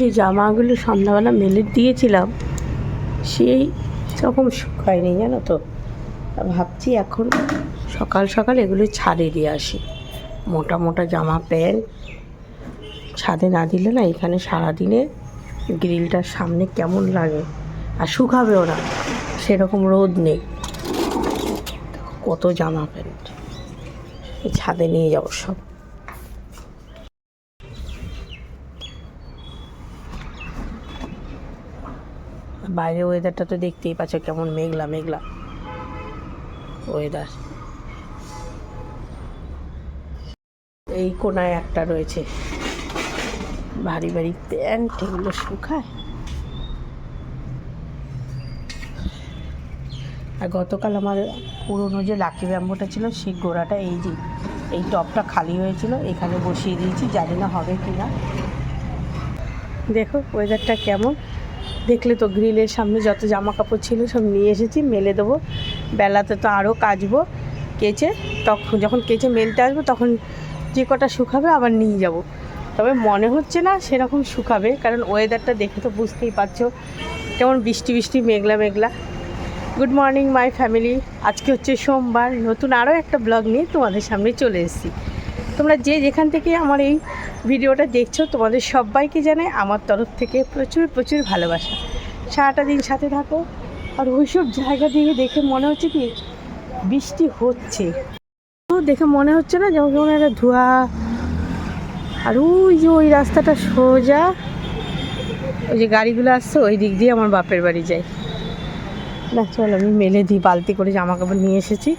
যে জামাগুলো সন্ধ্যাবেলা মেলে দিয়েছিলাম, সেই রকম শুকায়নি জানো তো। ভাবছি এখন সকাল সকাল এগুলো ছাদে দিয়ে আসি। মোটা মোটা জামা প্যান্ট, ছাদে না দিলে না এখানে সারাদিনে গ্রিলটার সামনে কেমন লাগে, আর শুকাবেও না, সেরকম রোদ নেই। কত জামা প্যান্ট ছাদে নিয়ে যাব সব। বাইরে ওয়েদারটা তো দেখতেই পাচ্ছ কেমন মেঘলা মেঘলা। ওয়েদার এই কোনায় একটা রয়েছে। ভারী ভারী প্যান্ট, এগুলো শুকায়। আর গতকাল আমার পুরনো যে লাকি ব্যাম্বোটা ছিল, সেই গোড়াটা এই যে, এই টপটা খালি হয়েছিল, এখানে বসিয়ে দিয়েছি, জানি না হবে কি না দেখো ওয়েদারটা কেমন? দেখলে তো গ্রিলের সামনে যত জামা কাপড় ছিল সব নিয়ে এসেছি, মেলে দেবো। বেলাতে তো আরও কাচবো, কেচে তখন যখন কেচে মেলতে আসব তখন যে কটা শুকাবে আবার নিয়ে যাব। তবে মনে হচ্ছে না সেরকম শুকাবে, কারণ ওয়েদারটা দেখে তো বুঝতেই পারছ, কেমন বৃষ্টি বৃষ্টি, মেঘলা মেঘলা। গুড মর্নিং মাই ফ্যামিলি আজকে হচ্ছে সোমবার, নতুন আরও একটা ব্লগ নিয়ে তোমাদের সামনে চলে এসেছি। তোমরা যে যেখান থেকে আমার এই ভিডিওটা দেখছ, তোমাদের সবাইকে জানে আমার তরফ থেকে প্রচুর প্রচুর ভালোবাসা। সারাটা দিন সাথে থাকো, আর ওইসব জায়গা দিয়ে দেখে মনে হচ্ছে কি বৃষ্টি হচ্ছে। তো দেখে মনে হচ্ছে না যেমন একটা ধোঁয়া, আর ওই যে ওই রাস্তাটা সোজা, ওই যে গাড়িগুলো আসছে, ওই দিক দিয়ে আমার বাপের বাড়ি যায়। না, চল আমি মেলে দিই, বালতি করে জামা কাপড় নিয়ে এসেছি।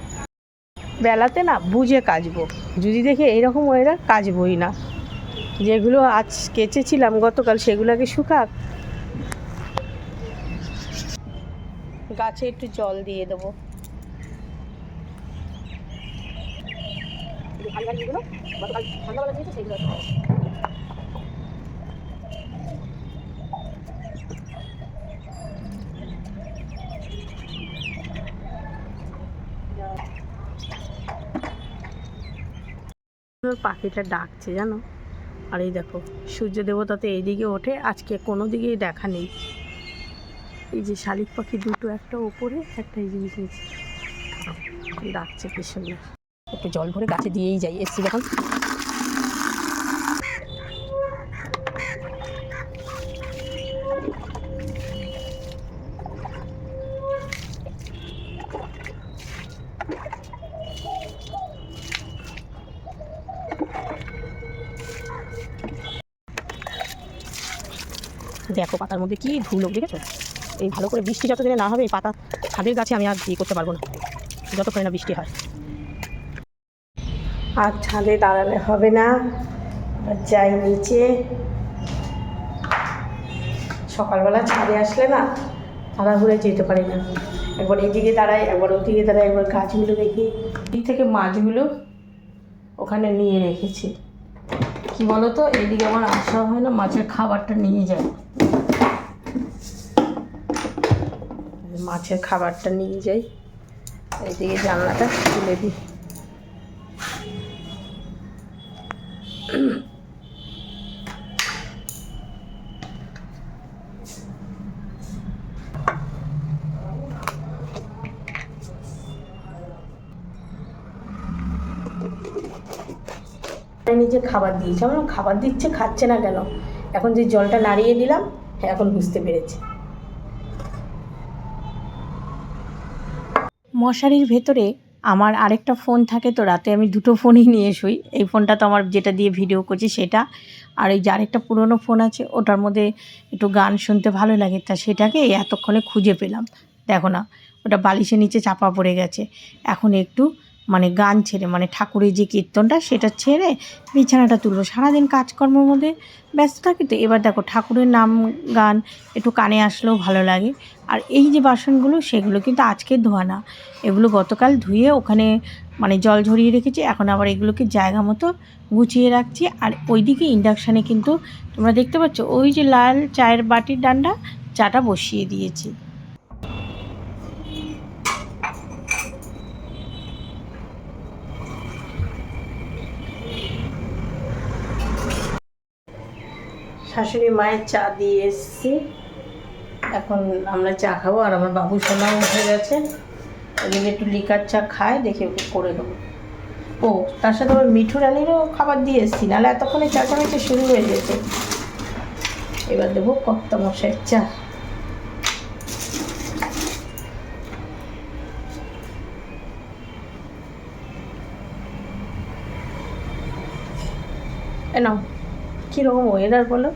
বেলাতে না বুঝে কাচবো। যদি দেখি এইরকম ওয়েদার কাচবই না। যেগুলো আজ কেচেছিলাম গতকাল সেগুলোকে শুকাক। গাছে একটু জল দিয়ে দেবো। পাখিটা ডাকছে জানো? আর এই দেখো, সূর্য দেবতা তো এইদিকে ওঠে, আজকে কোনো দিকেই দেখা নেই। এই যে শালিক পাখি দুটো, একটা ওপরে, একটা এই জিনিস ডাকছে কি সুন্দর একটু জল ভরে গাছে দিয়েই যাই, এসছি যখন। দেখো পাতার মধ্যে কি ধুলো, দেখেছ? এই ভালো করে বৃষ্টি যতদিনে না হবে, এই পাতা ছাদের গাছে আমি আর ইয়ে করতে পারব না। যতক্ষণে না বৃষ্টি হয়। আর ছাদে দাঁড়ালে হবে না। যাই নিচে। সকালবেলা ছাদে আসলে না তাড়াহুড়ে যেতে পারি না। একবার এদিকে দাঁড়াই, একবার ওদিকে দাঁড়াই, একবার গাছগুলো দেখি। দিক থেকে মাছগুলো ওখানে নিয়ে রেখেছি। কি বলতো? এদিকে আমার আসা হয় না, মাছের খাবারটা নিয়ে যায়। মাছের খাবারটা নিয়ে যাই। এইদিকে জানলাটা খুলে দিই। নিজে খাবার দিয়েছে। আমার খাবার দিচ্ছে, খাচ্ছে না কেন? এখন যে জলটা নাড়িয়ে দিলাম হ্যাঁ এখন বুঝতে পেরেছি। মশারির ভেতরে আমার আরেকটা ফোন থাকে, তো রাতে আমি দুটো ফোনই নিয়ে শুই। এই ফোনটা তো আমার যেটা দিয়ে ভিডিও করছি সেটা। আর এই যে আরেকটা পুরনো ফোন আছে, ওটার মধ্যে একটু গান শুনতে ভালো লাগে, তা সেটাকে এতক্ষণে খুঁজে পেলাম। দেখো না, ওটা বালিশের নিচে চাপা পড়ে গেছে। এখন একটু মানে গান ছেড়ে মানে ঠাকুরের যে কীর্তনটা সেটা ছেড়ে বিছানাটা তুলবো সারাদিন কাজকর্মের মধ্যে ব্যস্ত থাকি তো। এবার দেখো ঠাকুরের নাম গান একটু কানে আসলেও ভালো লাগে। আর এই যে বাসনগুলো সেগুলো কিন্তু আজকে ধোয়া না। এগুলো গতকাল ধুয়ে ওখানে মানে জল ঝরিয়ে রেখেছি। এখন আবার এগুলোকে জায়গা মতো গুছিয়ে রাখছি। আর ওইদিকে ইন্ডাকশানে কিন্তু তোমরা দেখতে পাচ্ছ, ওই যে লাল চায়ের বাটির ডান্ডা, চাটা বসিয়ে দিয়েছি। শাশুড়ি মায়ের চা দিয়ে এসছি। এখন আমরা চা খাব আর আমার বাবু সোনা উঠে গেছে। ওদিকে একটু লিকার চা খায়, দেখে ওকে করে দেবো। ও, তার সাথে আবার মিঠু রানিরও খাবার দিয়ে এসছি, নাহলে এতক্ষণে চা চামেচে শুরু হয়ে যেত। এবার দেবো কপ্তা মশাইয়ের চা। এ নাও, কীরকম ওয়েদার বলো?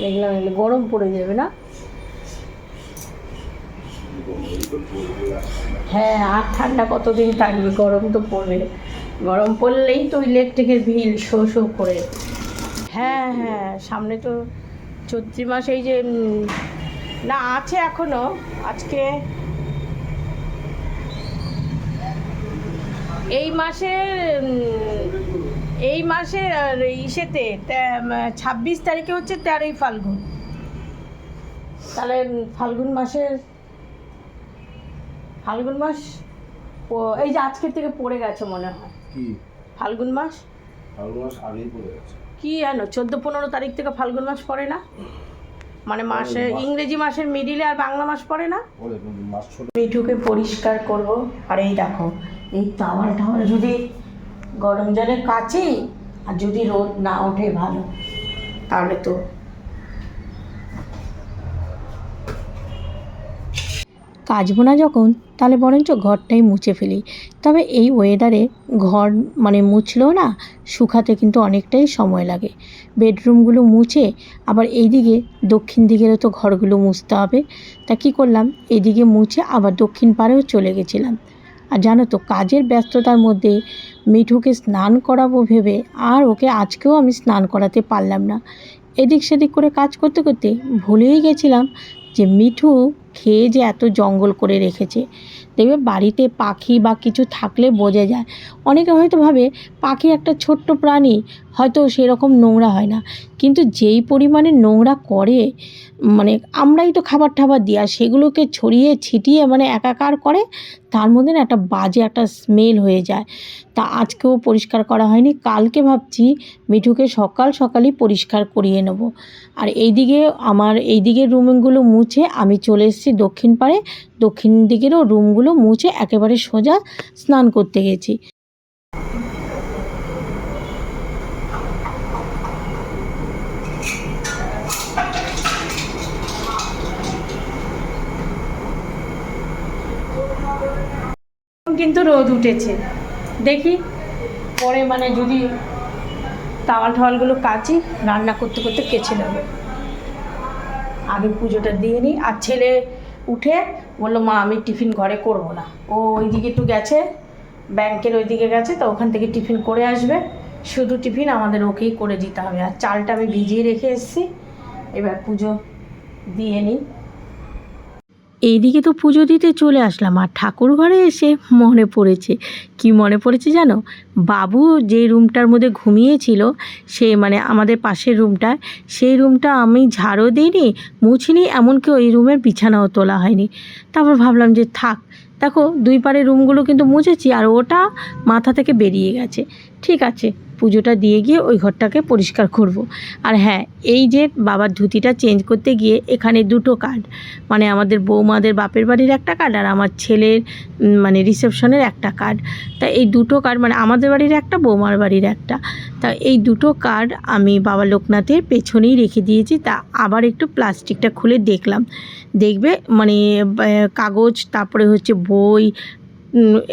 দেখলাম গরম পড়ে যাবে না? হ্যাঁ আর ঠান্ডা কতদিন থাকবে? গরম তো পড়বে। গরম পড়লেই তো ইলেকট্রিকের বিল শো শো করে। হ্যাঁ হ্যাঁ সামনে তো চৈত্রি মাস, এই যে না, আছে এখনও। আজকে এই মাসের এই মাসের আর ইসেতে ছাব্বিশ তারিখে হচ্ছে তেরোই ফাল্গুন। তাহলে ফাল্গুন মাসের ফাল্গুন মাস ও- এই যে আজকের থেকে পড়ে গেছে মনে হয়। কি? ফাল্গুন মাস? ফাল্গুন মাস আগেই পড়ে গেছে। কি জানো চোদ্দ পনেরো তারিখ থেকে ফাল্গুন মাস পড়ে না? মানে মাসে ইংরেজি মাসের মিডিলে আর বাংলা মাস পড়ে না? মিঠুকে পরিষ্কার করব। আর এই দেখো এই টাওয়াল টাওয়াল যদি গরম জলে কাচি, আর যদি রোদ না ওঠে ভালো, তাহলে তো। কাচবো না যখন, তাহলে বরঞ্চ ঘরটাই মুছে ফেলি। তবে এই ওয়েদারে ঘর মানে মুছলেও না, শুকাতে কিন্তু অনেকটাই সময় লাগে। বেডরুমগুলো মুছে, আবার এইদিকে দক্ষিণ দিকেরও তো ঘরগুলো মুছতে হবে। তা কী করলাম, এদিকে মুছে আবার দক্ষিণ পাড়েও চলে গেছিলাম। আর জানো তো, কাজের ব্যস্ততার মধ্যে মিঠুকে স্নান করাবো ভেবে আর ওকে আজকেও আমি স্নান করাতে পারলাম না। এদিক সেদিক করে কাজ করতে করতে ভুলেই গেছিলাম যে মিঠু খেয়ে যে এত জঙ্গল করে রেখেছে। দেখবে বাড়িতে পাখি বা কিছু থাকলে বোঝা যায়। অনেকে হয়তো ভাবে পাখি একটা ছোট্ট প্রাণী, হয়তো সেরকম নোংরা হয় না। কিন্তু যেই পরিমাণে নোংরা করে মানে আমরাই তো খাবার টাবার দিই আর সেগুলোকে ছড়িয়ে, ছিটিয়ে মানে একাকার করে, তার মধ্যে না একটা বাজে একটা স্মেল হয়ে যায়। তা আজকেও পরিষ্কার করা হয়নি, কালকে ভাবছি মিঠুকে সকাল সকালই পরিষ্কার করিয়ে নেব। আর এইদিকে, আমার এই দিকের রুমগুলো মুছে আমি চলে এসেছি। দক্ষিণ পাড়ে, দক্ষিণ দিকেরও রুমগুলো মুছে একেবারে সোজা স্নান করতে গেছি। কিন্তু রোদ উঠেছে। দেখি, পরে মানে যদি তাওয়াল টাওয়ালগুলো কাচি, রান্না করতে করতে কেচে নেব। আগে পুজোটা দিয়ে নিই, আর ছেলে উঠে বলল, মা, আমি টিফিন ঘরে করব না। ও ওইদিকে একটু গেছে, ব্যাংকের ওই দিকে গেছে, তো ওখান থেকে টিফিন করে আসবে। শুধু টিফিন আমাদের ওকেই করে দিতে হবে। আর চালটা আমি ভিজিয়ে রেখে এসেছি। এবার পুজো দিয়ে নিই। এইদিকে তো পুজো দিতে চলে আসলাম আর ঠাকুর ঘরে এসে মনে পড়েছে। কি মনে পড়েছে জানো? বাবু যে রুমটার মধ্যে ঘুমিয়েছিল, সে মানে আমাদের পাশের রুমটা, সেই রুমটা আমি ঝাড়ও দিইনি, মুছিনি, এমনকি ওই রুমের বিছানাও তোলা হয়নি। তারপর ভাবলাম যে থাক, দেখো দুই পাড়ের রুমগুলো কিন্তু মুছেছি আর ওটা মাথা থেকে বেরিয়ে গেছে। ঠিক আছে পুজোটা দিয়ে গিয়ে ওই ঘরটাকে পরিষ্কার করব। আর হ্যাঁ এই যে বাবার ধুতিটা চেঞ্জ করতে গিয়ে এখানে দুটো কার্ড মানে আমাদের বৌমাদের বাপের বাড়ির একটা কার্ড আর আমার ছেলের মানে রিসেপশনের একটা কার্ড তা এই দুটো কার্ড মানে আমাদের বাড়ির একটা, বৌমার বাড়ির একটা। তা এই দুটো কার্ড আমি বাবা লোকনাথের পেছনেই রেখে দিয়েছি। তা আবার একটু প্লাস্টিকটা খুলে দেখলাম। দেখবে মানে কাগজ, তারপরে হচ্ছে বই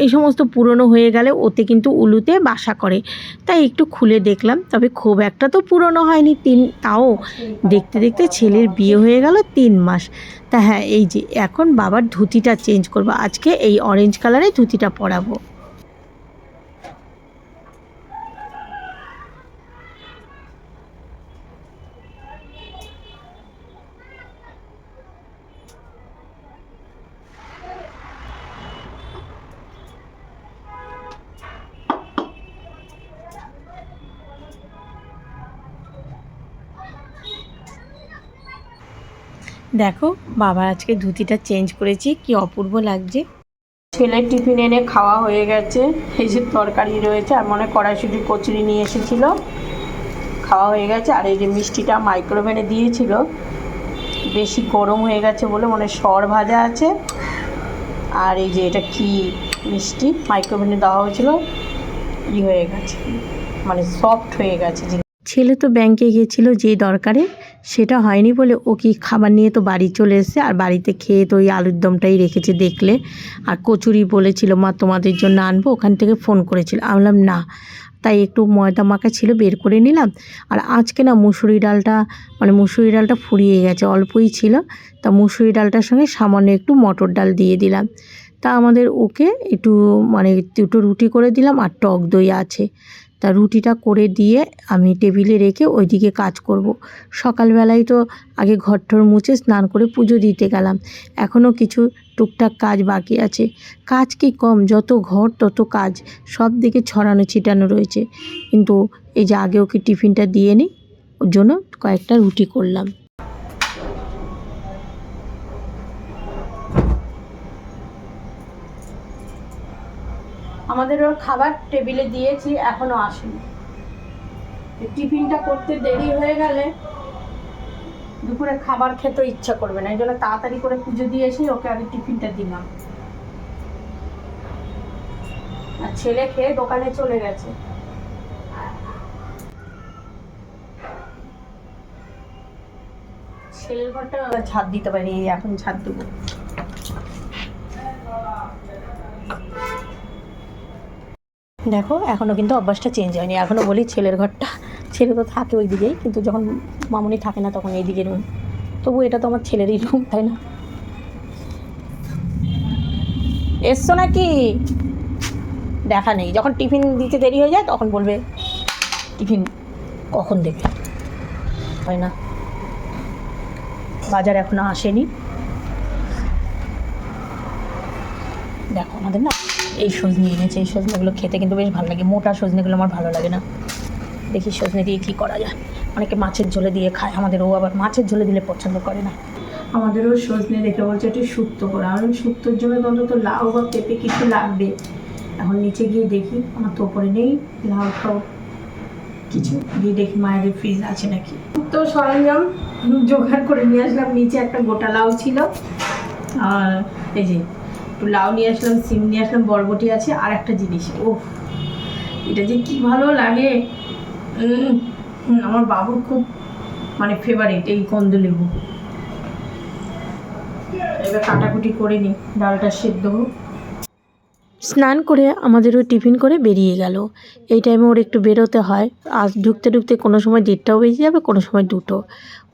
এই সমস্ত পুরনো হয়ে গেলে ওতে কিন্তু উলুতে বাসা করে। তাই একটু খুলে দেখলাম, তবে খুব একটা তো পুরনো হয়নি, তিন, তাও দেখতে দেখতে ছেলের বিয়ে হয়ে গেল তিন মাস। তা হ্যাঁ এই যে এখন বাবার ধুতিটা চেঞ্জ করব, আজকে এই অরেঞ্জ কালারে ধুতিটা পরাবো। দেখো, বাবা আজকে ধুতিটা চেঞ্জ করেছি, কি অপূর্ব লাগছে। ছেলের টিফিন এনে খাওয়া হয়ে গেছে, এই যে তরকারি রয়েছে, আর মনে কড়াইশুটি, কচুরি নিয়ে এসেছিল। খাওয়া হয়ে গেছে, আর এই যে মিষ্টিটা মাইক্রোওভেনে দিয়েছিল। বেশি গরম হয়ে গেছে বলে মনে সর ভাজা আছে। আর এই যে এটা কি মিষ্টি মাইক্রোওভেনে দেওয়া হয়েছিল, ই হয়ে গেছে মানে সফট হয়ে গেছে ছেলে তো ব্যাংকে গিয়েছিল যে দরকারে সেটা হয়নি বলে ও কি খাবার নিয়ে তো বাড়ি চলে এসেছে আর বাড়িতে খেয়ে তো ওই আলুর দমটাই রেখেছে দেখলে। আর কচুরি বলেছিল, মা, তোমাদের জন্য আনব। ওখান থেকে ফোন করেছিল। আমি না। তাই একটু ময়দা মাখা ছিল, বের করে নিলাম। আর আজকে না মুসুরি ডালটা মানে মুসুরি ডালটা ফুরিয়ে গেছে, অল্পই ছিল। তা মুসুরি ডালটার সঙ্গে সামান্য একটু মটর ডাল দিয়ে দিলাম। তা আমাদের ওকে একটু মানে দুটো রুটি করে দিলাম আর টক দই আছে। তা রুটিটা করে দিয়ে আমি টেবিলে রেখে ওইদিকে কাজ করব। সকালবেলায় তো আগে ঘরঠর মুছে স্নান করে পুজো দিতে গেলাম। এখনও কিছু টুকটাক কাজ বাকি আছে। কাজ কি কম, যত ঘর তত কাজ, সব দিকে ছড়ানো ছিটানো রয়েছে। কিন্তু এই যে আগেও কি টিফিনটা দিয়ে নিই, ওর জন্য কয়েকটা রুটি করলাম। আমাদের ওর খাবার টেবিলে দিয়েছি, এখনও আসেনি। টিফিনটা করতে দেরি হয়ে গেলে দুপুরে খাবার খেতে ইচ্ছা করবে না, এই জন্য তাড়াতাড়ি করে পুজো দিয়ে এসে ওকে আগে টিফিনটা দিলাম। আর ছেলে খেয়ে দোকানে চলে গেছে। ছেলের ঘরটা ঝাড় দিতে পারি এখন ঝাড় দেবো। দেখো এখনও কিন্তু অভ্যাসটা চেঞ্জ হয়নি। এখনও বলি ছেলের ঘরটা, ছেলে তো থাকে ওই দিকেই কিন্তু যখন মামুনি থাকে না তখন এই দিকে রুম তবু এটা তো আমার ছেলেরই রুম তাই না? এসছো নাকি? দেখা নেই। যখন টিফিন দিতে দেরি হয়ে যায়, তখন বলবে, টিফিন কখন দেবে? হয় না। বাজার এখনও আসেনি। দেখো, আমাদের না এই সজনে এনেছে, এই সজনেগুলো খেতে কিন্তু বেশ ভালো লাগে। মোটা সজনেগুলো আমার ভালো লাগে না। দেখি সজনে দিয়ে কী করা যায়। অনেকে মাছের ঝোলে দিয়ে খায়, আমাদেরও আবার মাছের ঝোলে দিলে পছন্দ করে না। আমাদেরও সজনে দেখে বলছে একটু শুক্তো করা। আমি শুক্তোর জন্য অন্তত লাউ বা পেঁপে কিছু লাগবে। এখন নিচে গিয়ে দেখি, আমার তো ওপরে নেই, লাউ ফাউ কিছু গিয়ে দেখি মায়ের ফ্রিজ আছে নাকি। তো সরঞ্জাম জোগাড় করে নিয়ে আসলাম। নিচে একটা গোটা লাউ ছিল। আর এই যে একটু লাউ নিয়ে আসলাম, সিম নিয়ে আসলাম, বরবটি আছে, আর একটা জিনিস। ও এটা যে কি ভালো লাগে। আমার বাবুর খুব মানে ফেভারিট এই কন্দলেবু এবার কাটাকুটি করে নিই, ডালটা সেদ্ধ হোক। স্নান করে আমাদেরও টিফিন করে বেরিয়ে গেল। এই টাইমে ওর একটু বেরোতে হয়। আজ ঢুকতে ঢুকতে কোনো সময় দেড়টাও বেজে যাবে, কোনো সময় দুটো।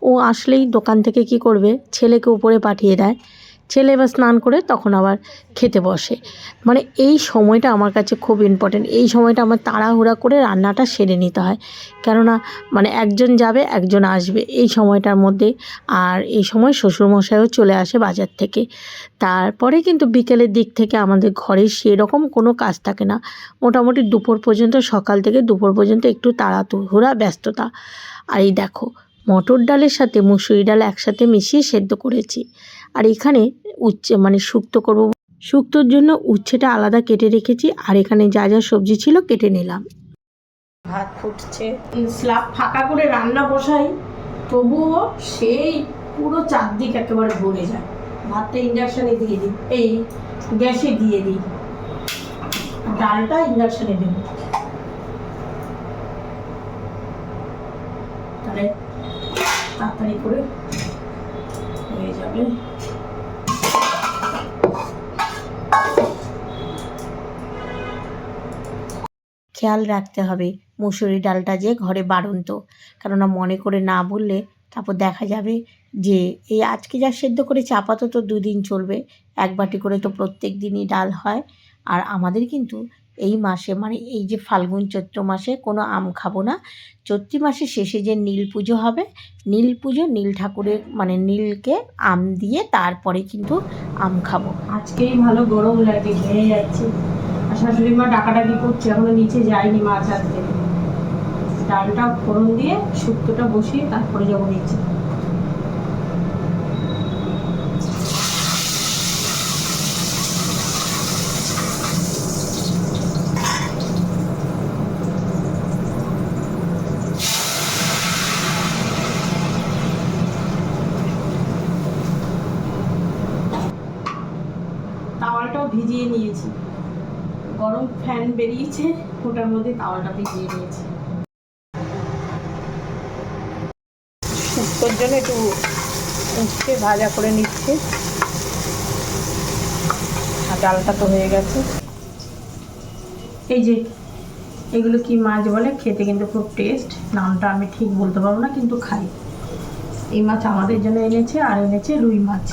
ও আসলেই দোকান থেকে কি করবে? ছেলেকে উপরে পাঠিয়ে দেয়। ছেলে এবার স্নান করে তখন আবার খেতে বসে। মানে এই সময়টা আমার কাছে খুব ইম্পর্টেন্ট এই সময়টা আমার তাড়াহুড়া করে রান্নাটা সেরে নিতে হয়। কেননা মানে একজন যাবে, একজন আসবে। এই সময়টার মধ্যে আর এই সময় শ্বশুরমশাইও চলে আসে বাজার থেকে। তারপরে কিন্তু বিকেলের দিক থেকে আমাদের ঘরে সেরকম কোনো কাজ থাকে না। মোটামুটি দুপুর পর্যন্ত, সকাল থেকে দুপুর পর্যন্ত একটু তাড়াহুড়া, ব্যস্ততা। আর এই দেখো, মটর ডালের সাথে মুসুরি ডাল একসাথে মিশিয়ে সেদ্ধ করেছি। আর এখানে উচ্ছে মানে শুক্তো করব। শুক্তোর জন্য উচ্ছেটা আলাদা কেটে রেখেছি, আর এখানে যা যা সবজি ছিল কেটে নিলাম। ভাত ফুটছে। স্ল্যাব ফাঁকা করে রান্না বসাই, তবুও সেই পুরো চারদিক একেবারে ভরে যায়। ভাতটা ইন্ডাকশানে দিয়ে দিই, এই গ্যাসে দিয়ে দিই। ডালটা ইন্ডাকশানে দেব। তাহলে তাড়াতাড়ি করে হয়ে যাবে। খেয়াল রাখতে হবে। মুসুরি ডালটা যে ঘরে বাড়ন্ত। কেননা মনে করে না বললে তারপর দেখা যাবে যে এই আজকে যা সেদ্ধ করেছি আপাতত দুদিন চলবে। এক বাটি করে তো প্রত্যেক দিনই ডাল হয়। আর আমাদের কিন্তু এই মাসে মানে এই যে ফাল্গুন চৈত্র মাসে কোনো আম খাব না। চৈত্রি মাসের শেষে যে নীল পুজো হবে, নীল পুজো নীল ঠাকুরের মানে নীলকে আম দিয়ে তারপরে কিন্তু আম খাব। আজকেই ভালো গরম লাগে ঘেয়ে যাচ্ছে। শাশুড়ি মা ডাকাডাকি করছে, এখনও নিচে যায়নি মাছ আনতে ডালটা ফোড়ন দিয়ে শুক্তোটা বসিয়ে তারপরে যাব নিচে ভিজিয়ে নিয়েছি গরম ফ্যান বেরিয়েছে ওটার মধ্যে তাওয়ালটা ভিজিয়ে নিয়েছি। শুক্তোর জন্য একটু উঠছে ভাজা করে নিচ্ছে। আর ডালটা তো হয়ে গেছে। এই যে এগুলো কি মাছ বলে? খেতে কিন্তু খুব টেস্ট নামটা আমি ঠিক বলতে পারব না কিন্তু খাই। এই মাছ আমাদের জন্য এনেছে আর এনেছে রুই মাছ।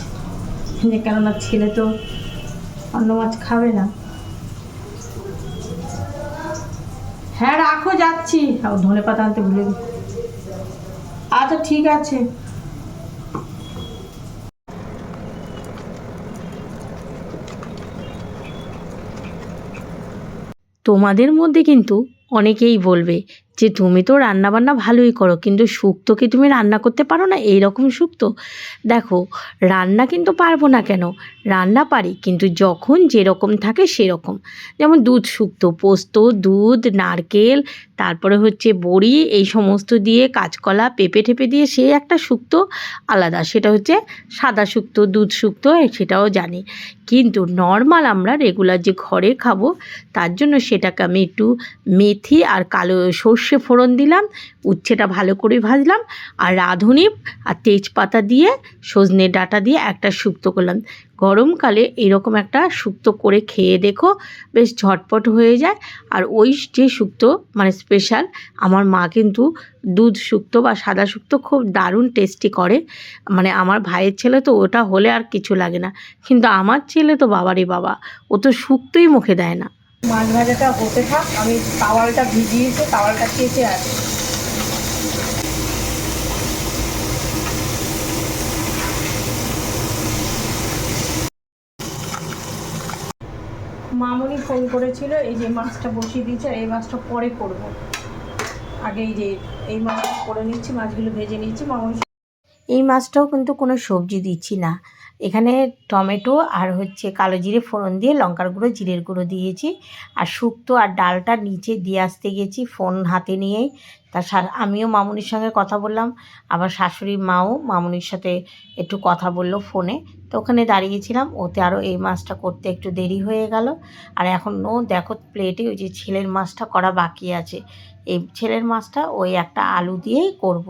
যে কেননা ছেলে তো অন্য মাছ খাবে না। হ্যাঁ রাখো, যাচ্ছি ধনে পাতা আনতে ভুলে। আচ্ছা ঠিক আছে তোমাদের মধ্যে কিন্তু অনেকেই বলবে যে তুমি তো রান্নাবান্না ভালোই করো, কিন্তু শুক্তো কি তুমি রান্না করতে পারো না? এই রকম শুক্তো দেখো, রান্না কিন্তু পারব না কেন? রান্না পারি, কিন্তু যখন যেরকম থাকে সেরকম। যেমন দুধ শুক্তো পোস্ত, দুধ, নারকেল তারপরে হচ্ছে বড়ি, এই সমস্ত দিয়ে কাঁচকলা পেঁপে ঠেপে দিয়ে সে একটা শুক্তো আলাদা, সেটা হচ্ছে সাদা শুক্তো, দুধ শুক্তো, সেটাও জানি। কিন্তু নর্মাল আমরা রেগুলার যে ঘরে খাব, তার জন্য সেটাকে আমি একটু মেথি আর কালো সর্ষে ফোড়ন দিলাম, উচ্ছেটা ভালো করে ভাজলাম আর রাঁধুনি আর তেজপাতা দিয়ে সজনে ডাঁটা দিয়ে একটা শুক্তো করলাম। গরমকালে এরকম একটা শুক্তো করে খেয়ে দেখো, বেশ ঝটপট হয়ে যায়। আর ওই যে শুক্তো মানে স্পেশাল আমার মা কিন্তু দুধ শুক্তো বা সাদা শুক্তো খুব দারুণ টেস্টি করে। মানে আমার ভাইয়ের ছেলে তো ওটা হলে আর কিছু লাগে না। কিন্তু আমার ছেলে তো বাবারই বাবা, ও তো শুক্তোই মুখে দেয় না। মাছ ভাজাটা হতে থাক, আমি তাওয়ালটা ভিজিয়েছি, তাওয়ালটা কেটে আছে মামনি ফোন করেছিল, এই যে মাছটা বসিয়ে দিয়েছে, আর এই মাছটা পরে করব আগে এই যে এই মাছটা করে নিচ্ছি মাছগুলো ভেজে নিচ্ছি, মামনি এই মাছটাও কিন্তু কোনো সবজি দিচ্ছি না। এখানে টমেটো আর হচ্ছে কালো জিরে ফোড়ন দিয়ে লঙ্কার গুঁড়ো, জিরের গুঁড়ো দিয়েছি। আর শুক্তো আর ডালটা নিচে দিয়ে আসতে গেছি ফোন হাতে নিয়েই তার আমিও মামুনির সঙ্গে কথা বললাম। আবার শাশুড়ি মাও মামুনির সাথে একটু কথা বলল ফোনে। তো ওখানে দাঁড়িয়েছিলাম। ওতে আরও এই মাছটা করতে একটু দেরি হয়ে গেল। আর এখনও দেখো প্লেটে ওই যে ছেলের মাছটা করা বাকি আছে। এই ছেলের মাছটা ওই একটা আলু দিয়েই করব।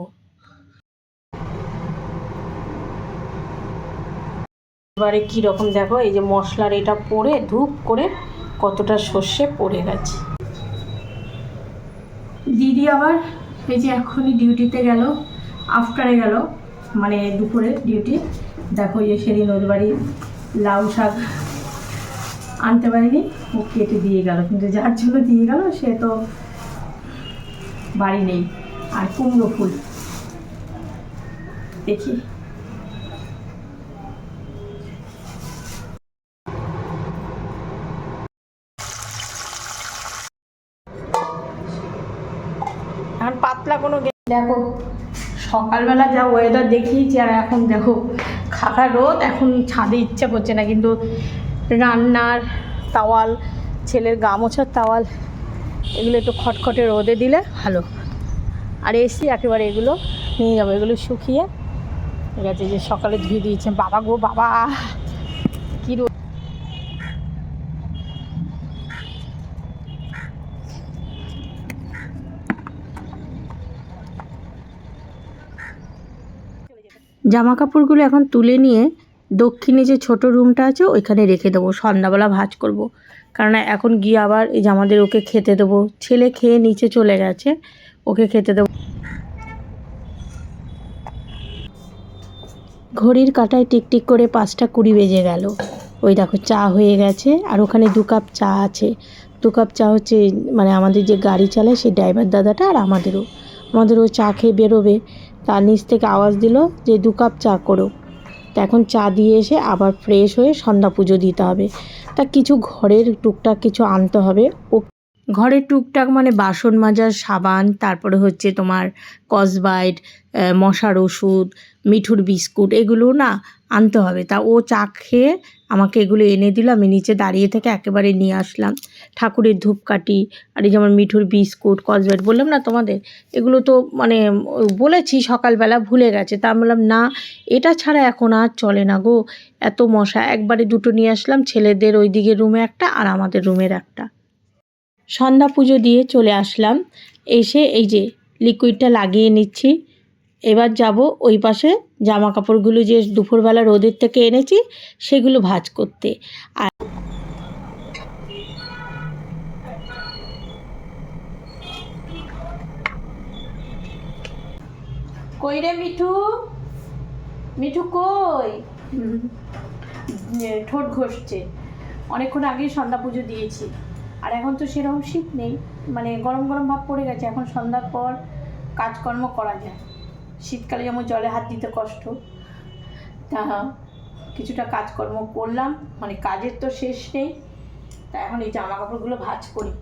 এবারে কীরকম দেখো, এই যে মশলার এটা পরে ধূপ করে কতটা সর্ষে পড়ে গেছে। দিদি আবার এই যে এখনই ডিউটিতে গেল, আফটারে গেল মানে দুপুরে ডিউটি। দেখো যে সেদিন ওর বাড়ি লাউ শাক আনতে পারিনি, ও কেটে দিয়ে গেল। কিন্তু যার জন্য দিয়ে গেল, সে তো বাড়ি নেই। আর কুমড়ো ফুল। দেখি এখন পাতলা কোনো গে- দেখো, সকালবেলা যা ওয়েদার দেখিয়েছি আর এখন দেখো, খাকা রোদ, এখন ছাদে ইচ্ছা করছে না, কিন্তু রান্নার তাওয়াল, ছেলের গামোছার তাওয়াল, এগুলো একটু খটখটে রোদে দিলে ভালো। আর এসি একেবারে এগুলো নিয়ে যাব, এগুলো শুকিয়ে, ঠিক আছে, যে সকালে ধুয়ে দিয়েছে, বাবা গো, বাবা। জামা কাপড়গুলো এখন তুলে নিয়ে দক্ষিণে যে ছোট রুমটা আছে ওইখানে রেখে দেবো। সন্ধ্যাবেলা ভাজ করব। কারণ এখন গিয়ে আবার এই যে আমাদের ওকে খেতে দেবো। ছেলে খেয়ে নিচে চলে গেছে, ওকে খেতে দেবো। ঘড়ির কাঁটায় টিকটিক করে পাঁচটা কুড়ি বেজে গেল। ওই দেখো, চা হয়ে গেছে। আর ওখানে দু কাপ চা আছে। দু কাপ চা হচ্ছে মানে আমাদের যে গাড়ি চালায় সেই ড্রাইভার দাদাটা আর আমাদেরও। আমাদেরও চা খেয়ে বেরোবে। তার নিচ থেকে আওয়াজ দিল যে, দু কাপ চা করো। তা এখন চা দিয়ে এসে আবার ফ্রেশ হয়ে সন্ধ্যা পুজো দিতে হবে। তা কিছু ঘরের টুকটাক কিছু আনতে হবে। ও ঘরের টুকটাক মানে বাসন মাজার, সাবান, তারপরে হচ্ছে তোমার কসবাইট মশার ওষুধ, মিঠুর বিস্কুট, এগুলো না আনতে হবে। তা ও চা খেয়ে আমাকে এগুলো এনে দিল, আমি নিচে দাঁড়িয়ে থেকে একেবারে নিয়ে আসলাম। ঠাকুরের ধূপকাঠি, আর এই যেমন মিঠুর বিস্কুট কসবেট বললাম না তোমাদের? এগুলো তো মানে বলেছি সকালবেলা ভুলে গেছে। তা আমি বললাম, না, এটা ছাড়া এখন আর চলে না গো। এত মশা, একবারে দুটো নিয়ে আসলাম, ছেলেদের ওই দিকের রুমে একটা আর আমাদের রুমের একটা। সন্ধ্যা পুজো দিয়ে চলে আসলাম। এসে এই যে লিকুইডটা লাগিয়ে নিচ্ছি। এবার যাব ওই পাশে জামা কাপড়গুলো যে দুপুরবেলা রোদের থেকে এনেছি, সেগুলো ভাঁজ করতে। আর কই রে মিঠু? মিঠু কই? ঠোঁট ঘষছে। অনেকক্ষণ আগেই সন্ধ্যা পুজো দিয়েছি। আর এখন তো সেরকম শীত নেই। মানে গরম গরম ভাব পড়ে গেছে। এখন সন্ধ্যার পর কাজকর্ম করা যায়। শীতকালে যেমন জলে হাত দিতে কষ্ট তা কিছুটা কাজকর্ম করলাম। মানে কাজের তো শেষ নেই। তা এখন এই জামা কাপড়গুলো ভাজ করি।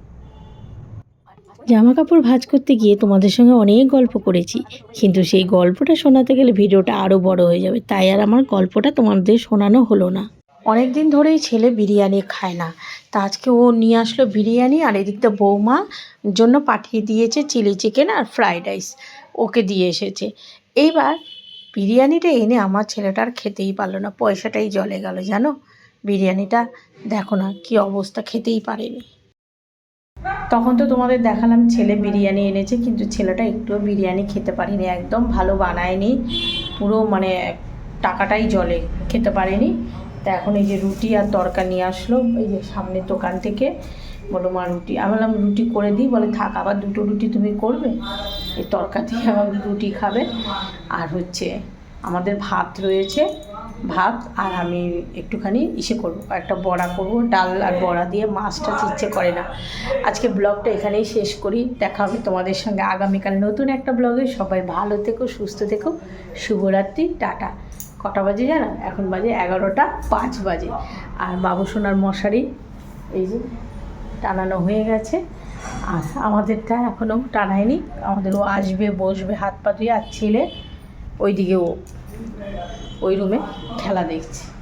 জামা কাপড় ভাজ করতে গিয়ে তোমাদের সঙ্গে অনেক গল্প করেছি। কিন্তু সেই গল্পটা শোনাতে গেলে ভিডিওটা আরও বড় হয়ে যাবে। তাই আর আমার গল্পটা তোমাদের শোনানো হলো না। অনেক দিন ধরেই ছেলে বিরিয়ানি খায় না। তা আজকে ও নিয়ে আসলো বিরিয়ানি আর এদিকটা বৌমা জন্য পাঠিয়ে দিয়েছে চিলি চিকেন আর ফ্রাইড রাইস। ওকে দিয়ে এসেছে। এইবার বিরিয়ানিটা এনে আমার ছেলেটা আর খেতেই পারল না। পয়সাটাই জলে গেল, জানো? বিরিয়ানিটা দেখো না কি অবস্থা, খেতেই পারেনি। তখন তো তোমাদের দেখালাম ছেলে বিরিয়ানি এনেছে, কিন্তু ছেলেটা একটুও বিরিয়ানি খেতে পারেনি, একদম ভালো বানায়নি, পুরো মানে টাকাটাই জলে খেতে পারেনি। তা এখন এই যে রুটি আর তরকা নিয়ে আসলো, এই যে সামনের দোকান থেকে, বলো মা রুটি। আমি বললাম, রুটি করে দিই, বলে থাক, আবার দুটো রুটি তুমি করবে? এই তরকা দিয়ে আবার রুটি খাবে। আর হচ্ছে আমাদের ভাত রয়েছে ভাত আর আমি একটুখানি ইসে করব একটা বড়া করব, ডাল আর বড়া দিয়ে মাছটা ইচ্ছে করে না। আজকে ব্লগটা এখানেই শেষ করি, দেখা হবে তোমাদের সঙ্গে আগামীকাল নতুন একটা ব্লগে। সবাই ভালো থেকো, সুস্থ থেকো, শুভরাত্রি, টাটা। কটা বাজে জানো? এখন বাজে এগারোটা পাঁচ বাজে। আর বাবু সোনার মশারি, এই যে টানানো হয়ে গেছে। আর আমাদেরটা এখনও টানায়নি আমাদেরও আসবে, বসবে, হাত পা ধুয়ে, আর ছেলে ওইদিকে ও। ওই রুমে খেলা দেখছে।